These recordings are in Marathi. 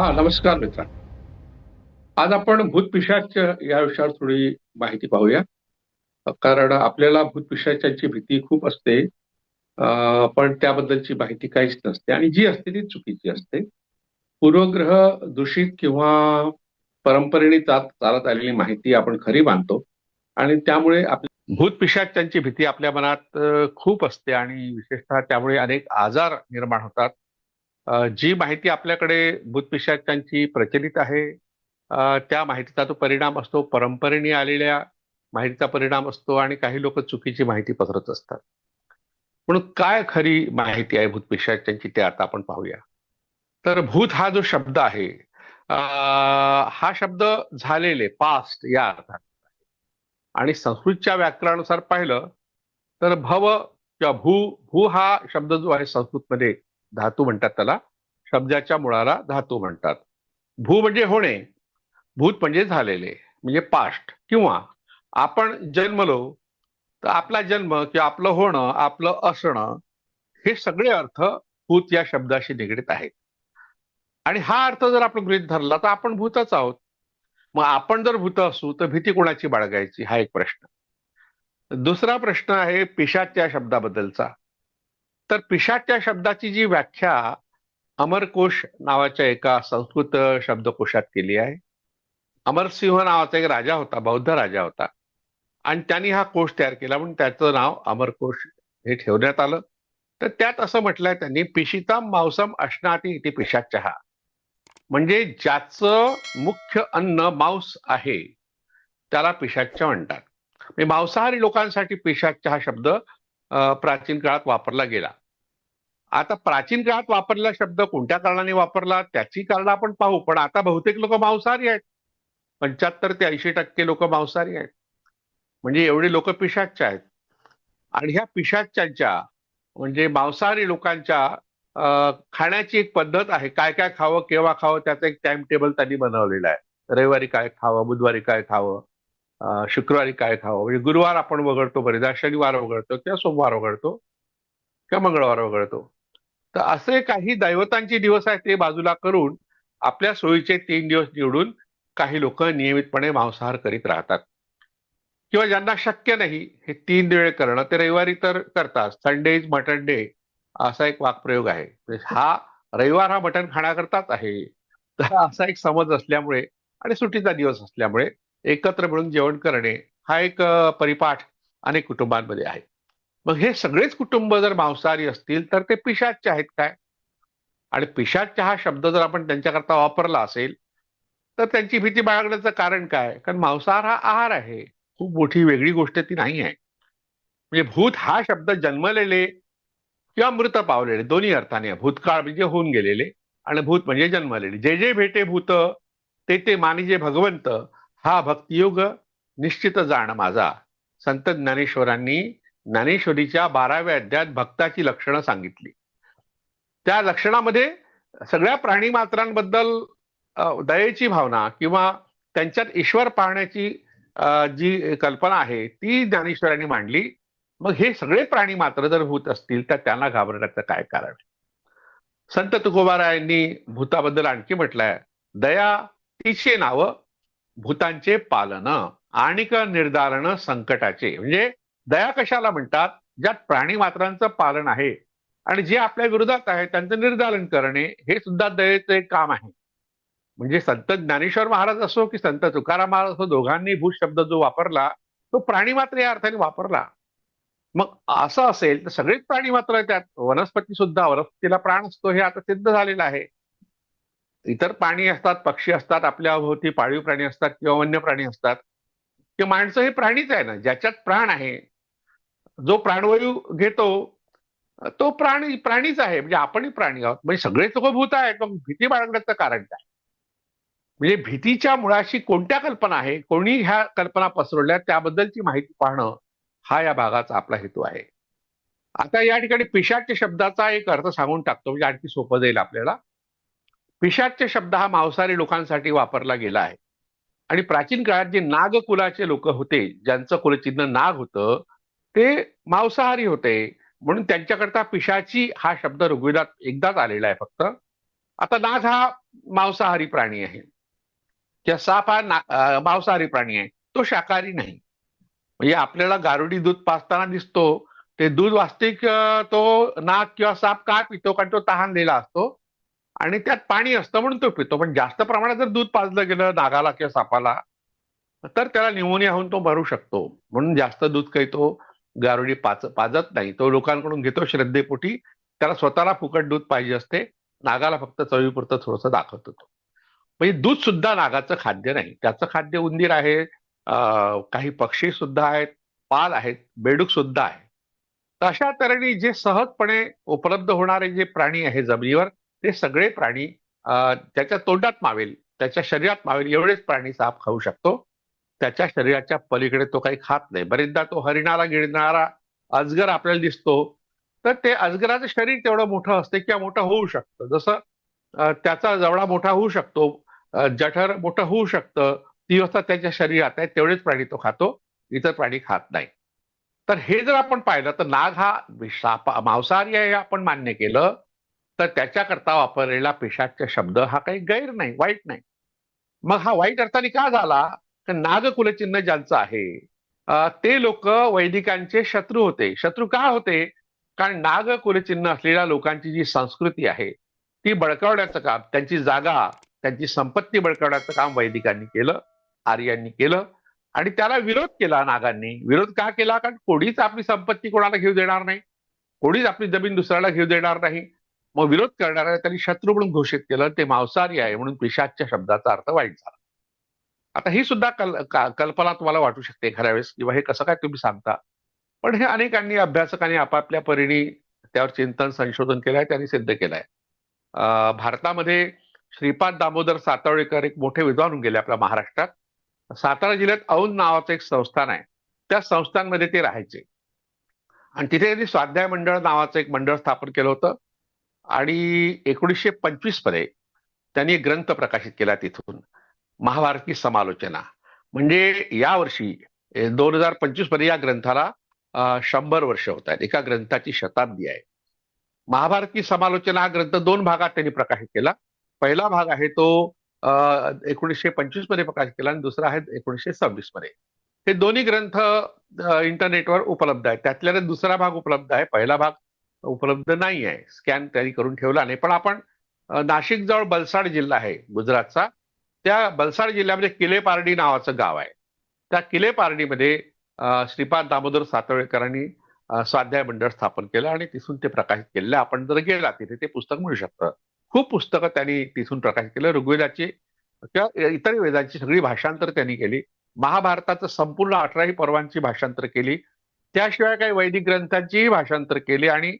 हा नमस्कार मित्र. आज आपण भूतपिशाच्या या विषयावर थोडी माहिती पाहूया. कारण आपल्याला भूतपिशाच्याची भीती खूप असते पण त्याबद्दलची माहिती काहीच नसते. आणि जी असते ती चुकीची असते. पूर्वग्रह दूषित किंवा परंपरेने चाल- चालत आलेली माहिती आपण खरी मानतो. आणि त्यामुळे आपल्या भूतपिशाचांची भीती आपल्या मनात खूप असते. आणि विशेषतः त्यामुळे अनेक आजार निर्माण होतात. जी माहिती आपल्याकडे भूतपिशाचांची प्रचलित आहे त्या माहितीचा तो परिणाम असतो. परंपरेने आलेल्या माहितीचा परिणाम असतो आणि काही लोक चुकीची माहिती पसरत असतात. म्हणून काय खरी माहिती आहे भूतपिशाचांची ते आता आपण पाहूया. तर भूत हा जो शब्द आहे हा शब्द झालेले पास्ट या अर्थात आणि संस्कृतच्या व्याकरणानुसार पाहिलं तर भव किंवा भू भू हा शब्द जो आहे संस्कृतमध्ये धातू म्हणतात त्याला. शब्दाच्या मुळाला धातू म्हणतात. भू म्हणजे होणे भूत म्हणजे झालेले म्हणजे पास्ट किंवा आपण जन्मलो तर आपला जन्म किंवा आपलं होणं आपलं असणं हे सगळे अर्थ भूत या शब्दाशी निगडीत आहेत. आणि हा अर्थ जर आपण गृहीत धरला तर आपण भूतच आहोत. मग आपण जर भूत असू तर भीती कोणाची बाळगायची? हा एक प्रश्न. दुसरा प्रश्न आहे पिशाच्या शब्दाबद्दलचा. तर पिशाच या शब्दाची जी व्याख्या अमरकोश नावाच्या एका संस्कृत शब्दकोशात केली आहे. अमरसिंह नावाचा एक राजा होता बौद्ध राजा होता. आणि त्यांनी हा कोश तयार केला म्हणून त्याचं नाव अमरकोश हे ठेवण्यात आलं. तर त्यात असं म्हटलंय त्यांनी पिशिताम मांसम अश्नाती इथे पिशाच चहा म्हणजे ज्याचं मुख्य अन्न मांस आहे त्याला पिशाच्य म्हणतात. म्हणजे मांसाहारी लोकांसाठी पिशाच्य हा शब्द प्राचीन काळात वापरला गेला. आता प्राचीन काळात वापरलेला शब्द कोणत्या कारणाने वापरला? त्याची कारण आपण पाहू. पण आता बहुतेक लोक मांसाहारी आहेत. पंच्याहत्तर ते ऐंशी टक्के लोक मांसाहारी आहेत. म्हणजे एवढे लोक पिशाच्च्या आहेत. आणि ह्या पिशाच्यांच्या म्हणजे मांसाहारी लोकांच्या खाण्याची एक पद्धत आहे. काय काय खावं केव्हा खावं त्याचं एक टाइम टेबल त्यांनी बनवलेलं आहे. रविवारी काय खावं बुधवारी काय खावं शुक्रवारी काय खावं? म्हणजे गुरुवार आपण वगळतो बरेचदा शनिवार वगळतो किंवा सोमवार वगळतो किंवा मंगळवार वगळतो. तर असे काही दैवतांचे दिवस आहेत ते बाजूला करून आपल्या सोयीचे तीन दिवस निवडून काही लोक नियमितपणे मांसाहार करीत राहतात. किंवा ज्यांना शक्य नाही हे तीन वेळ करणं ते रविवारी तर करतात. संडे इज मटन डे असा एक वाक्प्रयोग आहे. म्हणजे हा रविवार हा मटण खाण्याकरताच आहे. तर असा एक समज असल्यामुळे आणि सुट्टीचा दिवस असल्यामुळे एकत्र मिळून जेवण करणे हा एक परिपाठ अनेक कुटुंबांमध्ये आहे. मग हे सगळेच कुटुंब जर मांसाहारी असतील तर ते पिशाच्य आहेत काय? आणि पिशाच्य हा शब्द जर आपण त्यांच्याकरता वापरला असेल तर त्यांची भीती बाळगण्याचं कारण काय? कारण मांसाहार हा आहार आहे. खूप मोठी वेगळी गोष्ट ती नाही आहे. म्हणजे भूत हा शब्द जन्मलेले किंवा मृत पावलेले दोन्ही अर्थाने भूतकाळ म्हणजे होऊन गेलेले आणि भूत म्हणजे जन्मलेले. जे जे भेटे भूत ते ते मानिजे भगवंत हा भक्तियोग निश्चित जाण माझा. संत ज्ञानेश्वरांनी ज्ञानेश्वरीच्या बाराव्या अध्यायात भक्ताची लक्षणं सांगितली. त्या लक्षणामध्ये सगळ्या प्राणी मात्रांबद्दल दयेची भावना किंवा त्यांच्यात ईश्वर पाहण्याची जी कल्पना आहे ती ज्ञानेश्वरांनी मांडली. मग हे सगळे प्राणी मात्र जर भूत असतील तर त्यांना घाबरण्याचं काय कारण संत तुकोबारायांनी भूताबद्दल आणखी म्हटलंय दया तिचे नाव भूतांचे पालन आणिक निर्धारण संकटाचे. म्हणजे दया कशाला म्हणतात? ज्यात प्राणी मात्रांचं पालन आहे. आणि जे आपल्या विरोधात आहे त्यांचं निर्धारण करणे हे सुद्धा दयेचं एक काम आहे. म्हणजे संत ज्ञानेश्वर महाराज असो की संत तुकाराम महाराज असो दोघांनी भूत शब्द जो वापरला तो प्राणी मात्र या अर्थाने वापरला. मग असं असेल तर सगळेच प्राणी मात्र त्यात वनस्पती सुद्धा वनस्पतीला प्राण असतो हे आता सिद्ध झालेलं आहे. इतर प्राणी असतात पक्षी असतात आपल्या भोवती पाळीव प्राणी असतात किंवा वन्य प्राणी असतात. ते माणसं हे प्राणीच आहे ना ज्याच्यात प्राण आहे जो प्राणवायू घेतो तो प्राणी प्राणीच आहे. म्हणजे आपणही प्राणी आहोत. म्हणजे सगळेच लोक भूत आहेत. मग भीती बाळगण्याचं कारण काय? म्हणजे भीतीच्या मुळाशी कोणत्या कल्पना आहे? कोणी ह्या कल्पना पसरवल्या? त्याबद्दलची माहिती पाहणं हा या भागाचा आपला हेतू आहे. आता या ठिकाणी पिशाच्य शब्दाचा एक अर्थ सांगून टाकतो. म्हणजे आणखी सोपं जाईल आपल्याला. पिशाच्य शब्द हा मांसाहारी लोकांसाठी वापरला गेला आहे. आणि प्राचीन काळात जे नाग कुलाचे लोक होते ज्यांचं कुलचिन्ह नाग होतं ते मांसाहारी होते. म्हणून त्यांच्याकरता पिशाची हा शब्द ऋग्वेदात एकदाच आलेला आहे फक्त. आता नाग हा मांसाहारी प्राणी आहे. किंवा साप हा मांसाहारी प्राणी आहे. तो शाकाहारी नाही. म्हणजे आपल्याला गारुडी दूध पाजताना दिसतो. ते दूध वास्तविक तो नाग किंवा साप का पितो? कारण तो तहानलेला असतो. आणि त्यात पाणी असतं म्हणून तो पितो. पण जास्त प्रमाणात जर दूध पाजलं गेलं नागाला किंवा सापाला तर त्याला निमोनिया होऊन तो मरू शकतो. म्हणून जास्त दूध काही तो गारुडी पाच पाजत नाही. तो लोकांकडून घेतो श्रद्धेपोटी. त्याला स्वतःला फुकट दूध पाहिजे असते. नागाला फक्त चवीपुरतं थोडस दाखवत होतो म्हणजे दूध सुद्धा नागाचं खाद्य नाही. त्याचं खाद्य उंदीर आहे. काही पक्षी सुद्धा आहेत. पाल आहेत. बेडूक सुद्धा आहे. तर अशा तऱ्हेने जे सहजपणे उपलब्ध होणारे जे प्राणी आहे जमिनीवर ते सगळे प्राणी त्याच्या तोंडात मावेल. त्याच्या शरीरात मावेल. एवढेच प्राणी साप खाऊ शकतो. त्याच्या शरीराच्या पलीकडे तो काही खात नाही. बरेचदा तो हरिणारा गिळणारा अजगर आपल्याला दिसतो. तर ते अजगराचं शरीर तेवढं मोठं असते किंवा मोठं होऊ शकतं. जसं त्याचा जवळा मोठा होऊ शकतो जठर मोठं होऊ शकतं ती अवस्था त्याच्या शरीरात आहे तेवढेच प्राणी तो खातो इतर प्राणी खात नाही. तर हे जर आपण पाहिलं तर नाग हा साप मांसाहारी आहे आपण मान्य केलं. तर त्याच्याकरता वापरलेला पेशाचा शब्द हा काही गैर नाही वाईट नाही. मग हा वाईट अर्थाने का झाला? तर नाग कुलचिन्ह ज्यांचं आहे ते लोक वैदिकांचे शत्रू होते. शत्रू का होते? कारण नाग कुलचिन्ह असलेल्या लोकांची जी संस्कृती आहे ती बळकावण्याचं काम त्यांची जागा त्यांची संपत्ती बळकावण्याचं काम वैदिकांनी केलं आर्यांनी केलं. आणि त्याला विरोध केला नागांनी. विरोध का केला? कारण कोणीच आपली संपत्ती कोणाला घेऊ देणार नाही. कोणीच आपली जमीन दुसऱ्याला घेऊ देणार नाही. मग विरोध करणाऱ्या त्यांनी शत्रू म्हणून घोषित केलं. ते मांसाहारी आहे म्हणून पिशाच्या शब्दाचा अर्थ वाईट झाला. आता ही सुद्धा कल कल्पना तुम्हाला वाटू शकते एखाद्या वेळेस किंवा हे कसं काय तुम्ही सांगता. पण हे अनेकांनी अभ्यासकांनी आपापल्या परीने त्यावर चिंतन संशोधन केलंय त्यांनी सिद्ध केलं अं, भारतामध्ये श्रीपाद दामोदर सातवळेकर एक मोठे विद्वान होऊन गेले आपल्या महाराष्ट्रात. सातारा जिल्ह्यात औंध नावाचं एक संस्थान आहे. त्या संस्थांमध्ये ते राहायचे. आणि तिथे त्यांनी स्वाध्याय मंडळ नावाचं एक मंडळ स्थापन केलं होतं. आणि एकोणीसशे पंचवीसमध्ये त्यांनी एक ग्रंथ प्रकाशित केला तिथून. महाभारती समालोचना. म्हणजे यावर्षी दोन हजार पंचवीसमध्ये या ग्रंथाला शंभर वर्ष होत आहेत एका ग्रंथाची शताब्दी आहे. महाभारती समालोचना हा ग्रंथ दोन भागात त्यांनी प्रकाशित केला. पहिला भाग आहे तो एकोणीसशे पंचवीसमध्ये प्रकाशित केला आणि दुसरा आहे एकोणीसशे सव्वीसमध्ये हे दोन्ही ग्रंथ इंटरनेटवर उपलब्ध आहेत. त्यातल्या दुसरा भाग उपलब्ध आहे. पहिला भाग उपलब्ध नाही आहे स्कॅन त्यांनी करून ठेवला नाही. पण आपण नाशिक जवळ बलसाड जिल्हा आहे गुजरातचा. त्या बलसाड जिल्ह्यामध्ये किलेपारडी नावाचं गाव आहे. त्या किलेपारडीमध्ये श्रीपाद दामोदर सातवळेकरांनी स्वाध्याय मंडळ स्थापन केलं आणि तिथून ते प्रकाशित केलेलं आपण जर गेला तिथे ते पुस्तक मिळू शकतं. खूप पुस्तकं त्यांनी तिथून प्रकाशित केलं. ऋग्वेदाची किंवा इतर वेदांची सगळी भाषांतर त्यांनी केली. महाभारताचं संपूर्ण अठराही पर्वांची भाषांतर केली. त्याशिवाय काही वैदिक ग्रंथांचीही भाषांतर केली आणि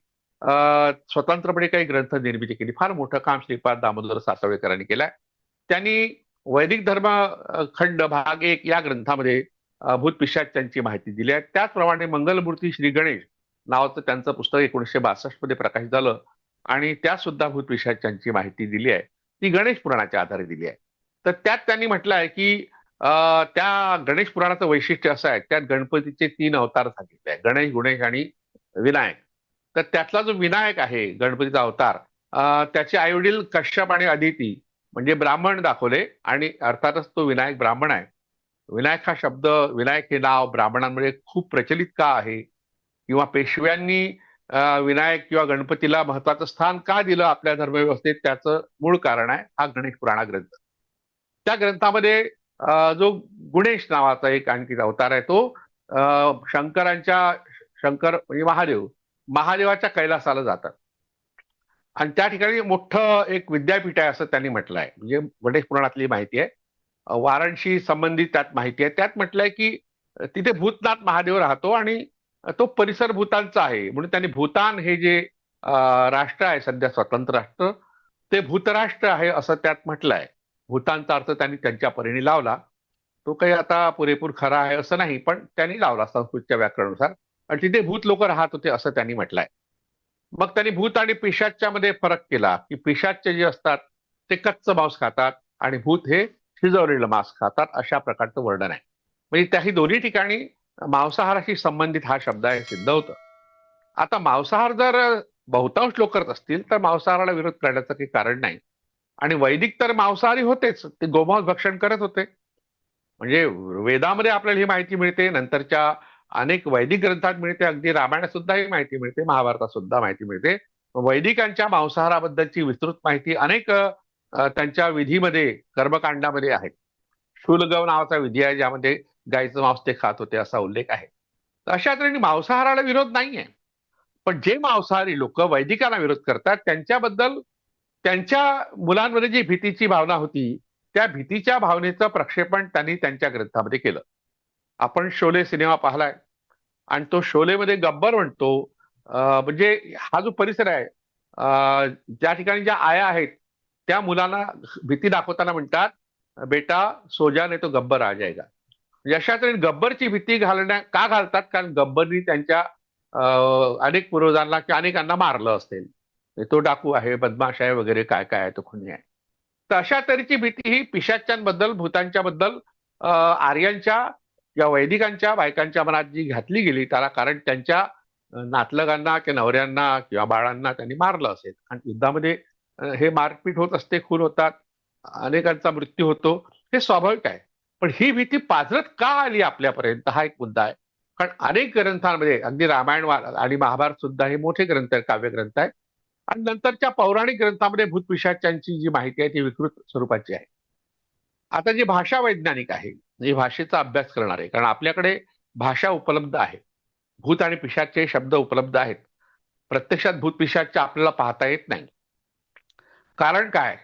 स्वतंत्रपणे काही ग्रंथ निर्मिती केली. फार मोठं काम श्रीपाद दामोदर सातवळेकरांनी केलंय त्यांनी वैदिक धर्म खंड भाग एक या ग्रंथामध्ये भूतपिशात त्यांची माहिती दिली आहे. त्याचप्रमाणे मंगलमूर्ती श्री गणेश नावाचं त्यांचं पुस्तक एकोणीसशे बासष्टमध्ये प्रकाशित झालं आणि त्यात सुद्धा भूतपिशाच्यांची माहिती दिली आहे. ती गणेश पुराणाच्या आधारे दिली आहे. तर त्यात त्यांनी म्हटलं आहे की त्या गणेश पुराणाचं वैशिष्ट्य असं आहे त्यात गणपतीचे तीन अवतार सांगितले आहे गणेश गुणेश आणि विनायक. तर त्यातला जो विनायक आहे गणपतीचा अवतार त्याचे आईवडील कश्यप आणि अदिती म्हणजे ब्राह्मण दाखवले आणि अर्थातच तो विनायक ब्राह्मण आहे. विनायक हा शब्द विनायक हे नाव ब्राह्मणांमध्ये खूप प्रचलित का आहे? किंवा पेशव्यांनी विनायक किंवा गणपतीला महत्वाचं स्थान का दिलं आपल्या धर्मव्यवस्थेत? त्याचं मूळ कारण आहे हा गणेश पुराणा ग्रंथ. त्या ग्रंथामध्ये अं, जो गुणेश नावाचा एक आणखी अवतार आहे तो अं, शंकरांच्या शंकर म्हणजे महादेव महादेवाच्या कैलासाला जातात. आणि त्या ठिकाणी मोठं एक विद्यापीठ आहे असं त्यांनी म्हटलं आहे म्हणजे गणेश पुराणातली माहिती आहे. वाराणशी वाराणसी संबंधित त्यात माहिती आहे. त्यात म्हटलंय की तिथे भूतनाथ महादेव राहतो आणि तो परिसर भूतानचा आहे. म्हणून त्यांनी भूतान हे जे राष्ट्र आहे सध्या स्वतंत्र राष्ट्र ते भूतराष्ट्र आहे असं त्यात म्हटलंय. भूतानचा अर्थ त्यांनी त्यांच्या परीने लावला. तो काही आता पुरेपूर खरा आहे असं नाही पण त्यांनी लावला संस्कृतच्या व्याकरणानुसार. आणि तिथे भूत लोक राहत होते असं त्यांनी म्हटलंय. मग त्यांनी भूत आणि पिशाच्या मध्ये फरक केला की पिशाचे जे असतात ते कच्च मांस खातात आणि भूत हे शिजवलेलं मांस खातात अशा प्रकारचं वर्णन आहे. म्हणजे त्याही दोन्ही ठिकाणी मांसाहाराशी संबंधित हा शब्द आहे सिद्ध होतं. आता मांसाहार जर बहुतांश लोक करत असतील तर मांसाहाराला विरोध करण्याचं काही कारण नाही. आणि वैदिक तर मांसाहारी होतेच ते गोमांस भक्षण करत होते. म्हणजे वेदामध्ये आपल्याला ही माहिती मिळते नंतरच्या अनेक वैदिक ग्रंथात मिळते. अगदी रामायणात सुद्धा ही माहिती मिळते. महाभारतात सुद्धा माहिती मिळते. वैदिकांच्या मांसाहाराबद्दलची विस्तृत माहिती अनेक त्यांच्या विधीमध्ये कर्मकांडामध्ये आहे. शूलगव नावाचा विधी आहे ज्यामध्ये गायीचं मांस ते खात होते असा उल्लेख आहे. अशा तऱ्हेने मांसाहाराला विरोध नाहीये. पण जे मांसाहारी लोक वैदिकांना विरोध करतात त्यांच्याबद्दल त्यांच्या मुलांमध्ये जी भीतीची भावना होती त्या भीतीच्या भावनेचं प्रक्षेपण त्यांनी त्यांच्या ग्रंथामध्ये केलं. आपण शोले सिनेमा पाहिलाय. आणि तो शोलेमध्ये गब्बर म्हणतो अं, म्हणजे हा जो परिसर आहे ज्या ठिकाणी ज्या आया आहेत त्या मुलांना भीती दाखवताना म्हणतात बेटा सोजाने तो गब्बर आ जायगा. म्हणजे अशा तऱ्हे गब्बरची भीती घालण्या का घालतात? कारण गब्बरनी त्यांच्या अनेक पूर्वजांना किंवा अनेकांना मारलं असेल. म्हणजे तो डाकू आहे बदमाश आहे वगैरे काय काय आहे तो खुनी आहे. तर अशा तऱ्हेची भीती ही पिशाच्यांबद्दल भूतांच्या बद्दल अं, आर्यांच्या या वैदिकांच्या बायकांच्या मनात जी घातली गेली त्याला कारण त्यांच्या नातलगांना किंवा नवऱ्यांना किंवा बाळांना त्यांनी मारलं असेल. आणि युद्धामध्ये हे मारपीट होत असते खून होतात अनेकांचा मृत्यू होतो. हे स्वाभाविक आहे. पण ही भीती पाझरत का आली आपल्यापर्यंत? हा एक मुद्दा आहे. कारण अनेक ग्रंथांमध्ये अगदी रामायण वा- आणि महाभारत सुद्धा हे मोठे ग्रंथ आहेत काव्यग्रंथ आहेत. आणि नंतरच्या पौराणिक ग्रंथामध्ये भूतपिशाच्यांची जी माहिती आहे ती विकृत स्वरूपाची आहे. आता जी भाषा वैज्ञानिक आहे जे भाषेचा अभ्यास करणार आहे. कारण आपल्याकडे भाषा उपलब्ध आहे. भूत आणि पिशाचे शब्द उपलब्ध आहेत. प्रत्यक्षात भूत पिशाच्या आपल्याला पाहता येत नाही. कारण काय?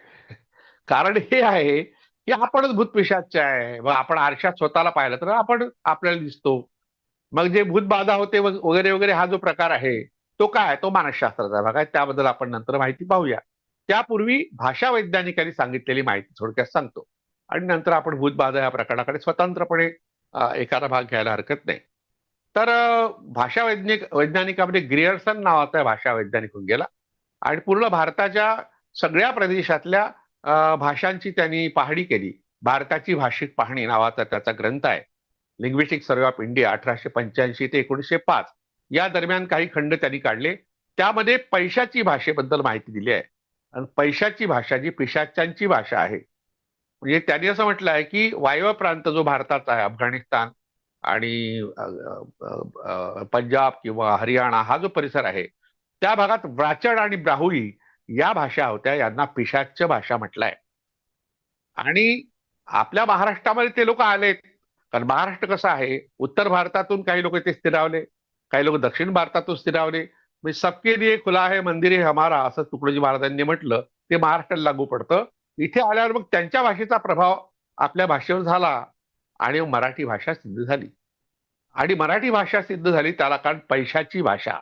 कारण हे आहे की आपणच भूत पिशाचे आहे. मग आपण आरशात स्वतःला पाहिलं तर आपण आपल्याला दिसतो. मग जे भूत बाधा होते वगैरे वगैरे हा जो प्रकार आहे तो काय? तो मानसशास्त्राचा भाग आहे त्याबद्दल आपण नंतर माहिती पाहूया. त्यापूर्वी भाषा वैज्ञानिकांनी सांगितलेली माहिती थोडक्यात सांगतो. आणि नंतर आपण भूतबाधा या प्रकरणाकडे स्वतंत्रपणे एखादा भाग घ्यायला हरकत नाही. तर भाषा वैज्ञानिक वैज्ञानिकामध्ये ग्रिअर्सन नावाचा भाषा वैज्ञानिक होऊन गेला. आणि पूर्ण भारताच्या सगळ्या प्रदेशातल्या भाषांची त्यांनी पाहणी केली. भारताची भाषिक पाहणी नावाचा त्याचा ग्रंथ आहे. लिंग्विस्टिक सर्वे ऑफ इंडिया अठराशे पंच्याऐंशी ते एकोणीसशे पाच. या दरम्यान काही खंड त्यांनी काढले. त्यामध्ये पैशाची भाषेबद्दल माहिती दिली आहे. आणि पैशाची भाषा जी पिशाच्यांची भाषा आहे म्हणजे त्यांनी असं म्हटलं आहे की वायव्य प्रांत जो भारताचा आहे अफगाणिस्तान आणि पंजाब किंवा हरियाणा हा जो परिसर आहे त्या भागात व्राचड आणि ब्राहुई या भाषा होत्या यांना पिशाच भाषा म्हटलंय. आणि आपल्या महाराष्ट्रामध्ये ते लोक आलेत. कारण महाराष्ट्र कसं आहे उत्तर भारतातून काही लोक इथे स्थिरावले काही लोक दक्षिण भारतातून स्थिरावले. म्हणजे सबके लिए खुला आहे मंदिर हे हमारा असं तुकडोजी महाराजांनी म्हटलं ते महाराष्ट्राला लागू पडतं. इथे आल्यावर मग त्यांच्या भाषेचा प्रभाव आपल्या भाषेवर झाला आणि मराठी भाषा सिद्ध झाली. आणि मराठी भाषा सिद्ध झाली त्याला कारण पैशाची भाषा.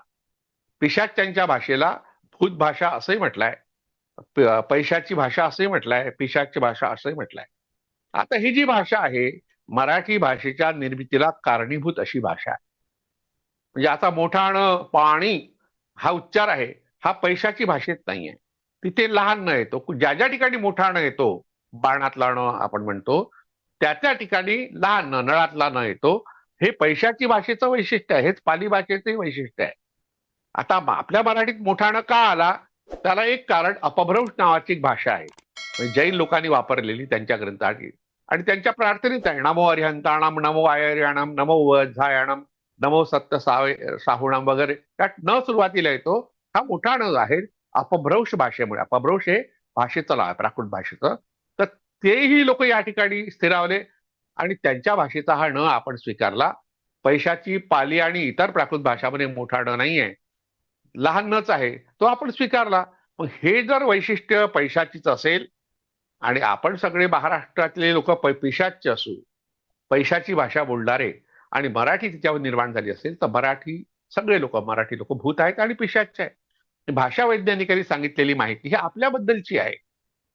पिशाच्यांच्या भाषेला भूत भाषा असंही म्हटलंय. पैशाची भाषा असंही म्हटलंय पिशाची भाषा असंही म्हटलंय. आता ही जी भाषा आहे मराठी भाषेच्या निर्मितीला कारणीभूत अशी भाषा आहे. म्हणजे आता मोठाणं पाणी हा उच्चार आहे हा पैशाची भाषेत नाहीये. तिथे लहान न येतो ज्या ज्या ठिकाणी मोठा न येतो बाणातला न आपण म्हणतो त्या त्या ठिकाणी लहान न नळातला न येतो हे पैशाची भाषेचं वैशिष्ट्य आहे हेच पाली भाषेचंही वैशिष्ट्य आहे. आता आपल्या मराठीत मोठाण का आला त्याला एक कारण अपभ्रंश नावाची एक भाषा आहे. म्हणजे जैन लोकांनी वापरलेली त्यांच्या ग्रंथाची. आणि त्यांच्या प्रार्थनेत आहे नमो अरिहंताणम नमो आयर्याणम नमो वझायाणाम नमो सत्य सावे साहुणम वगैरे. त्यात न सुरुवातीला येतो हा मोठा न आहे अपभ्रंश भाषेमुळे अपभ्रंश हे भाषेचं नाव आहे प्राकृत भाषेचं. तर तेही लोक या ठिकाणी स्थिरावले आणि त्यांच्या भाषेचा हा न आपण स्वीकारला. पैशाची पाली आणि इतर प्राकृत भाषामध्ये मोठा न आहे लहान नच आहे तो आपण स्वीकारला. मग हे जर वैशिष्ट्य पैशाचीच असेल आणि आपण सगळे महाराष्ट्रातले लोक पैशाचे असू पैशाची भाषा बोलणारे आणि मराठी तिच्यावर निर्माण झाली असेल तर मराठी सगळे लोक मराठी लोक भूत आहेत आणि पिशाचे आहेत. भाषा वैज्ञानिकांनी सांगितलेली माहिती ही आपल्याबद्दलची आहे.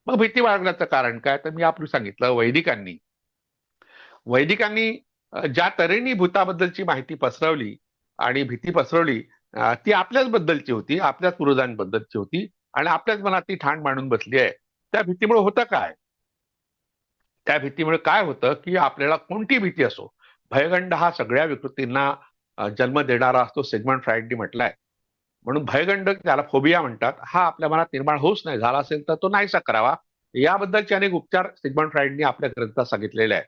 मग भीती बाळगण्याचं कारण काय? तर मी आपलं सांगितलं वैदिकांनी. वैदिकांनी ज्या तऱ्हेने भूताबद्दलची माहिती पसरवली आणि भीती पसरवली ती आपल्याच बद्दलची होती आपल्याच पूर्वजांबद्दलची होती आणि आपल्याच मनात ती ठाण मांडून बसली आहे. त्या भीतीमुळे होतं काय? त्या भीतीमुळे काय होतं की आपल्याला कोणती भीती असो? भयगंड हा सगळ्या विकृतींना जन्म देणारा असतो सेगमेंट फ्रायडनी म्हटलाय. म्हणून भयगंड त्याला फोबिया म्हणतात हा आपल्या मनात निर्माण होऊच नाही. झाला असेल तर तो नाहीसा करावा. याबद्दलचे अनेक उपचार सिगमंड फ्राईडनी आपल्या ग्रंथात सांगितलेले आहेत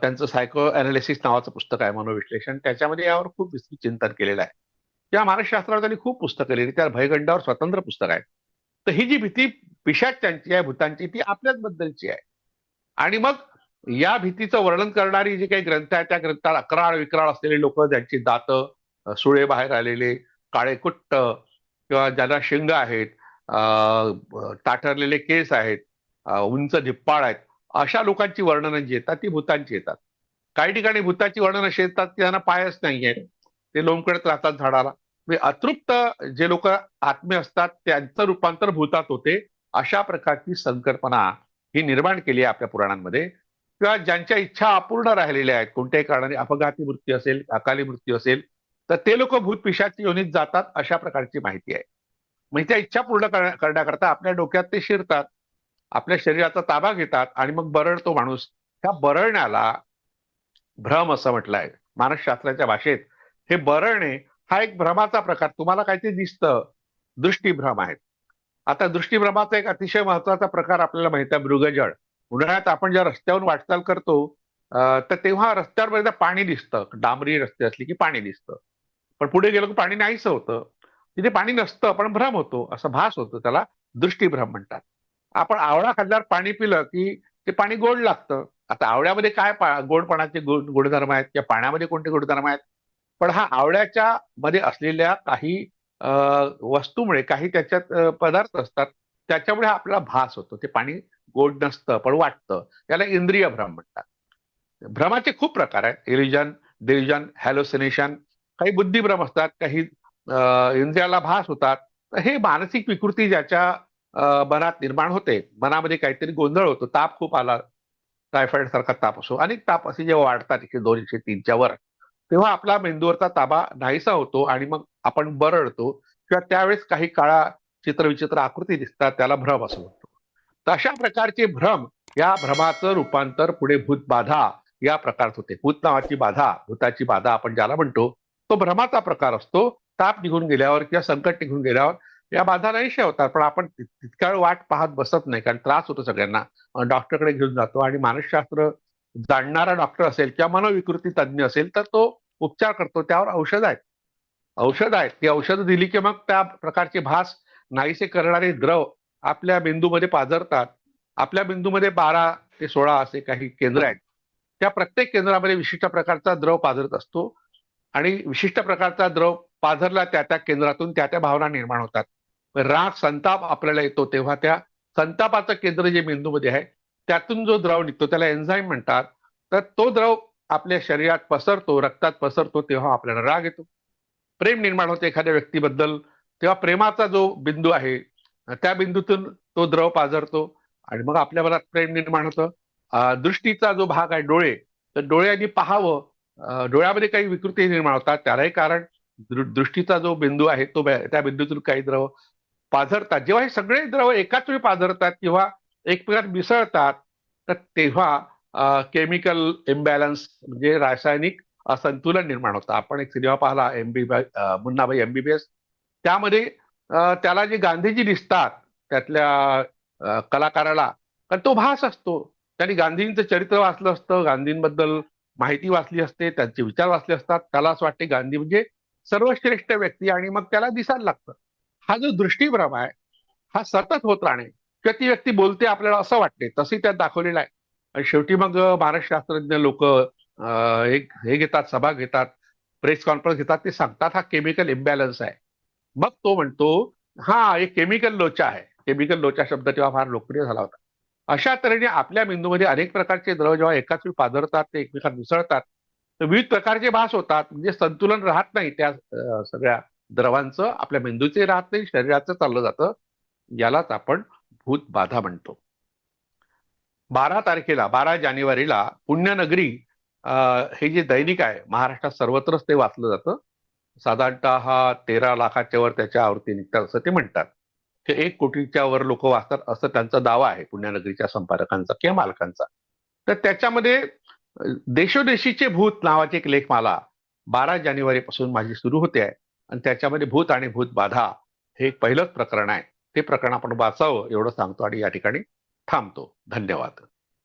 त्यांचं सायको अनालिसिस नावाचं पुस्तक आहे मनोविश्लेषण. त्याच्यामध्ये यावर खूप विस्तृत चिंतन केलेलं आहे. त्या मानसशास्त्रावर त्यांनी खूप पुस्तकं लिहिली. त्या भयगंडावर स्वतंत्र पुस्तक आहे तर ही जी भीती पिशाच्यांची आहे भूतांची ती आपल्याच बद्दलची आहे. आणि मग या भीतीचं वर्णन करणारी जी काही ग्रंथ आहे त्या ग्रंथात अकराळ विक्राळ असलेले लोक ज्यांची दात सुळे बाहेर आलेले काळे कुट्ट किंवा ज्यांना शिंग आहेत ताठरलेले केस आहेत उंच धिप्पाळ आहेत अशा लोकांची वर्णनं जी येतात ती भूतांची येतात. काही ठिकाणी भूताची वर्णनं अशी येतात की त्यांना पायच नाहीये. ते लोंबकडत राहतात झाडाला. म्हणजे अतृप्त जे लोक आत्मे असतात त्यांचं रूपांतर भूतात होते अशा प्रकारची संकल्पना ही निर्माण केली आहे आपल्या पुराणांमध्ये. किंवा ज्यांच्या इच्छा अपूर्ण राहिलेल्या आहेत कोणत्याही कारणाने अपघाती मृत्यू असेल अकाली मृत्यू असेल तर ते लोक भूत योनीत जातात अशा प्रकारची माहिती आहे. म्हणजे त्या इच्छा पूर्ण करण्याकरता आपल्या डोक्यात ते शिरतात आपल्या शरीराचा ताबा घेतात आणि मग बरळतो माणूस. त्या बरळण्याला भ्रम असं म्हटलंय. मानसशास्त्राच्या भाषेत हे बरळणे हा एक भ्रमाचा प्रकार. तुम्हाला काहीतरी दिसतं. दृष्टीभ्रम आहेत. आता दृष्टीभ्रमाचा एक अतिशय महत्त्वाचा प्रकार आपल्याला माहीत आहे मृगजळ. उन्हाळ्यात आपण ज्या रस्त्यावरून वाटचाल करतो तर तेव्हा रस्त्यावर पाणी दिसतं. डांबरी रस्ते असली की पाणी दिसतं. पण पुढे गेलो की पाणी नाहीच होतं. तिथे पाणी नसतं पण भ्रम होतो. असं भास होतो त्याला. दृष्टीभ्रम म्हणतात. आपण आवळा खाल्ल्यावर पाणी पिलं की ते पाणी गोड लागतं. आता आवळ्यामध्ये काय गोडपणाचे गुणधर्म आहेत किंवा पाण्यामध्ये कोणते गुणधर्म आहेत? पण हा आवळ्याच्या मध्ये असलेल्या काही वस्तूमुळे काही त्याच्यात पदार्थ असतात. त्याच्यामुळे हा भास होतो. ते पाणी गोड नसतं पण वाटतं. त्याला इंद्रिय भ्रम म्हणतात. भ्रमाचे खूप प्रकार आहेत. इलिजन डिलिजन हॅलोसिनेशन काही बुद्धिभ्रम असतात काही इंद्रियाला भास होतात. हे मानसिक विकृती ज्याच्या मनात निर्माण होते. मनामध्ये काहीतरी गोंधळ होतो. ताप खूप आला. टायफॉइड सारखा ताप असो. अनेक ताप असे जेव्हा वाढतात एकशे दोन एकशे तीनच्या वर तेव्हा आपला मेंदूवरचा ताबा नाहीसा होतो आणि मग आपण बरळतो किंवा त्यावेळेस काही काळा चित्रविचित्र आकृती दिसतात त्याला भ्रम असं म्हणतो. तर अशा प्रकारचे भ्रम या भ्रमाचं रूपांतर पुढे भूत बाधा या प्रकारात होते. भूत नावाची बाधा भूताची बाधा आपण ज्याला म्हणतो तो भ्रमाचा प्रकार असतो. ताप निघून गेल्यावर किंवा संकट निघून गेल्यावर या बाधा नाहीशा होतात. पण आपण तितका वाट पाहत बसत नाही. कारण त्रास होतो सगळ्यांना. डॉक्टरकडे घेऊन जातो आणि मानसशास्त्र जाणणारा डॉक्टर असेल किंवा मनोविकृती तज्ज्ञ असेल तर तो उपचार करतो. त्यावर औषध आहेत. औषध आहेत. ती औषधं दिली की मग त्या प्रकारचे भास नाहीसे करणारे द्रव आपल्या बिंदूमध्ये पाझरतात. आपल्या बिंदूमध्ये बारा ते सोळा असे काही केंद्र आहेत. त्या प्रत्येक केंद्रामध्ये विशिष्ट प्रकारचा द्रव पाझरत असतो. आणि विशिष्ट प्रकारचा द्रव पाझरला त्या त्या केंद्रातून त्या त्या भावना निर्माण होतात. राग संताप आपल्याला येतो तेव्हा त्या संतापाचं केंद्र जे मेंदूमध्ये आहे त्यातून जो द्रव निघतो त्याला एन्झाईम म्हणतात. तर तो द्रव आपल्या शरीरात पसरतो रक्तात पसरतो तेव्हा आपल्याला राग येतो. प्रेम निर्माण होते एखाद्या व्यक्तीबद्दल तेव्हा प्रेमाचा जो बिंदू आहे त्या बिंदूतून तो द्रव पाझरतो आणि मग आपल्या मनात प्रेम निर्माण होतं. दृष्टीचा जो भाग आहे डोळे तर डोळ्यांनी पाहावं डोळ्यामध्ये काही विकृती निर्माण होतात. त्यालाही कारण दृष्टीचा जो बिंदू आहे तो त्या बिंदूतून काही द्रव पाझरतात. जेव्हा हे सगळे द्रव एकाच वेळी पाझरतात किंवा एकमेकात मिसळतात तर तेव्हा केमिकल इम्बॅलन्स म्हणजे रासायनिक असंतुलन निर्माण होतं. आपण एक सिनेमा पाहिला एमबी मुन्नाबाई एमबीबीएस त्यामध्ये त्याला जे गांधीजी दिसतात त्यातल्या कलाकाराला कारण तो भास असतो. त्यांनी गांधींचं चरित्र वाचलं असतं. गांधींबद्दल माहिती वाचली असते त्यांचे विचार वाचले असतात. त्याला असं वाटते गांधी म्हणजे सर्वश्रेष्ठ व्यक्ती आणि मग त्याला दिसायला लागतं. हा जो दृष्टीभ्रम आहे हा सतत होत राहणे किंवा ती व्यक्ती बोलते आपल्याला असं वाटते तसे त्यात दाखवलेलं आहे. आणि शेवटी मग महाराष्ट्र लोक एक हे घेतात सभा घेतात प्रेस कॉन्फरन्स घेतात ते सांगतात हा केमिकल इम्बॅलन्स आहे. मग तो म्हणतो हा एक केमिकल लोचा आहे. केमिकल लोचा शब्द तेव्हा फार लोकप्रिय झाला होता. अशा तऱ्हेने आपल्या मेंदूमध्ये अनेक प्रकारचे द्रव जेव्हा एकाच वेळी पादरतात ते एकमेकात मिसळतात तर विविध प्रकारचे भास होतात. म्हणजे संतुलन राहत नाही त्या सगळ्या द्रवांचं. आपल्या मेंदूचे राहत नाही शरीराचं चाललं जातं. यालाच आपण भूत बाधा म्हणतो. बारा तारखेला बारा जानेवारीला पुण्यनगरी हे जे दैनिक आहे महाराष्ट्रात सर्वत्रच ते वाचलं जातं. साधारणतः हा तेरा लाखाच्या वर त्याच्या आवृत्ती निघतात असं ते म्हणतात. ते एक कोटीच्या वर लोक वाचतात असं त्यांचा दावा आहे पुण्यानगरीच्या संपादकांचा किंवा मालकांचा. तर त्याच्यामध्ये देशोदेशीचे भूत नावाची एक लेखमाला बारा जानेवारी पासून माझी सुरू होते आहे. आणि त्याच्यामध्ये भूत आणि भूत बाधा हे एक पहिलंच प्रकरण आहे. ते प्रकरण आपण वाचावं एवढं सांगतो आणि या ठिकाणी थांबतो. धन्यवाद.